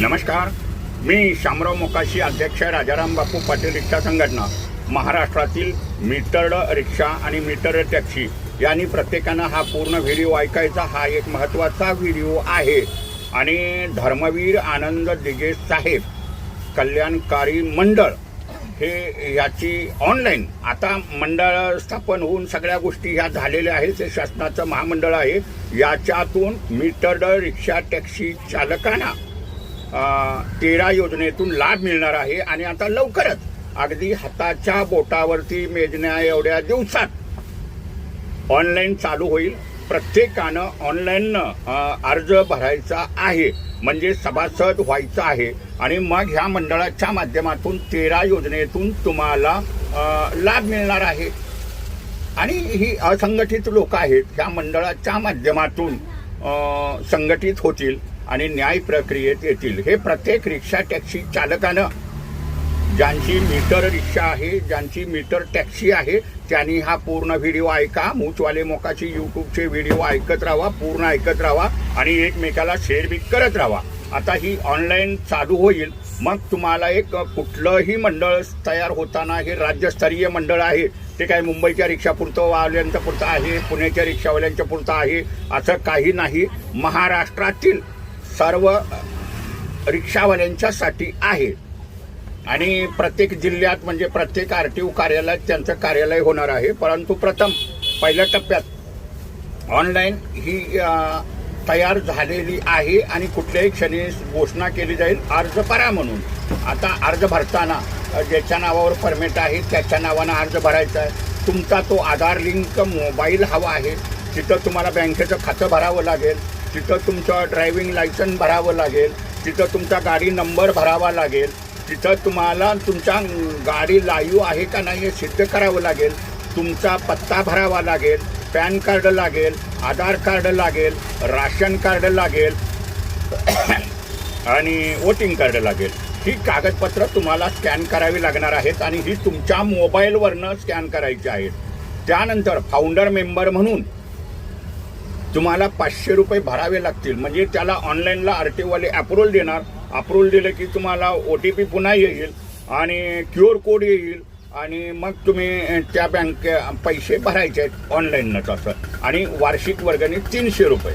नमस्कार. मी शामराव मोकाशी अध्यक्ष राजाराम बापू पाटील रिक्षा संघटना महाराष्ट्रातील मीटर्ड रिक्षा आणि मीटर टॅक्सी यांनी प्रत्येकानं हा पूर्ण व्हिडिओ ऐकायचा. हा एक महत्त्वाचा व्हिडिओ आहे. आणि धर्मवीर आनंद दिगे साहेब कल्याणकारी मंडळ हे याची ऑनलाईन आता मंडळ स्थापन होऊन सगळ्या गोष्टी ह्या झालेल्या आहेत. ते शासनाचं महामंडळ आहे. याच्यातून मीटर्ड रिक्षा टॅक्सी चालकांना तेरा योजनेतून लाभ मिळणार आहे आणि आता लवकरच अगदी हाताच्या बोटावरती मेजण्या एवढ्या दिवसात ऑनलाईन चालू होईल. प्रत्येकानं ऑनलाईन अर्ज भरायचा आहे. म्हणजे सभासद व्हायचं आहे. आणि मग ह्या मंडळाच्या माध्यमातून तेरा योजनेतून तुम्हाला लाभ मिळणार आहे. आणि ही असंघटित लोक आहेत ह्या मंडळाच्या माध्यमातून संघटित होतील. आणि न्याय प्रक्रियेत येतील. हे प्रत्येक रिक्षा टॅक्सी चालकानं ज्यांची मीटर रिक्षा आहे ज्यांची मीटर टॅक्सी आहे त्यांनी हा पूर्ण व्हिडिओ ऐका. मूचवाले मोकाची यूट्यूबचे व्हिडिओ ऐकत राहा पूर्ण ऐकत राहा आणि एकमेकाला शेअर बी करत राहा. आता ही ऑनलाईन चालू होईल. मग तुम्हाला एक कुठलंही मंडळ तयार होताना हे राज्यस्तरीय मंडळ आहे. ते काय मुंबईच्या रिक्षापुरतं वाल्यांच्या पुरतं आहे पुण्याच्या रिक्षावाल्यांच्या पुरतं आहे असं काही नाही. महाराष्ट्रातील सर्व रिक्षावाल्यांच्यासाठी आहे. आणि प्रत्येक जिल्ह्यात म्हणजे प्रत्येक आर टी ओ कार्यालयात त्यांचं कार्यालय होणार आहे. परंतु प्रथम पहिल्या टप्प्यात ऑनलाईन ही तयार झालेली आहे आणि कुठल्याही क्षणी घोषणा केली जाईल. अर्ज भरा म्हणून. आता अर्ज भरताना ज्याच्या नावावर परमिट आहे त्याच्या नावानं अर्ज भरायचा आहे. तुमचा तो आधार लिंक मोबाईल हवा आहे. तिथं तुम्हाला बँकेचं खातं भरावं लागेल. तिथं तुमचं ड्रायव्हिंग लायसन्स भरावं लागेल तिथं तुमचा गाडी नंबर भरावा लागेल तिथं तुम्हाला तुमच्या गाडी लाईव्ह आहे का नाही हे सिद्ध करावं लागेल तुमचा पत्ता भरावा लागेल पॅन कार्ड लागेल आधार कार्ड लागेल राशन कार्ड लागेल आणि वोटिंग कार्ड लागेल. ही कागदपत्र तुम्हाला स्कॅन करावी लागणार आहेत आणि ही तुमच्या मोबाईलवरनं स्कॅन करायची आहेत. त्यानंतर फाउंडर मेंबर म्हणून तुम्हाला पाचशे रुपये भरावे लागतील. म्हणजे त्याला ऑनलाईनला आर टी ओवाले अप्रुव्हल देणार. अप्रुव्हल दिलं की तुम्हाला ओ टी पी पुन्हा येईल आणि क्यू आर कोड येईल. आणि मग तुम्ही त्या बँके पैसे भरायचे आहेत ऑनलाईनच असं आणि वार्षिक वर्गणी तीनशे रुपये.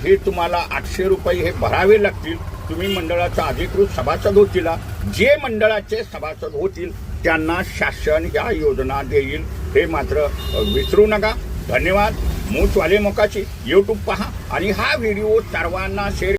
हे तुम्हाला आठशे रुपये हे भरावे लागतील. तुम्ही मंडळाचा अधिकृत सभासद होतील. जे मंडळाचे सभासद होतील त्यांना शासन ह्या योजना देईल. हे मात्र विसरू नका. धन्यवाद. मूचवाले मकाची यूट्यूब पहा आणि हा व्हिडिओ सर्वांना शेअर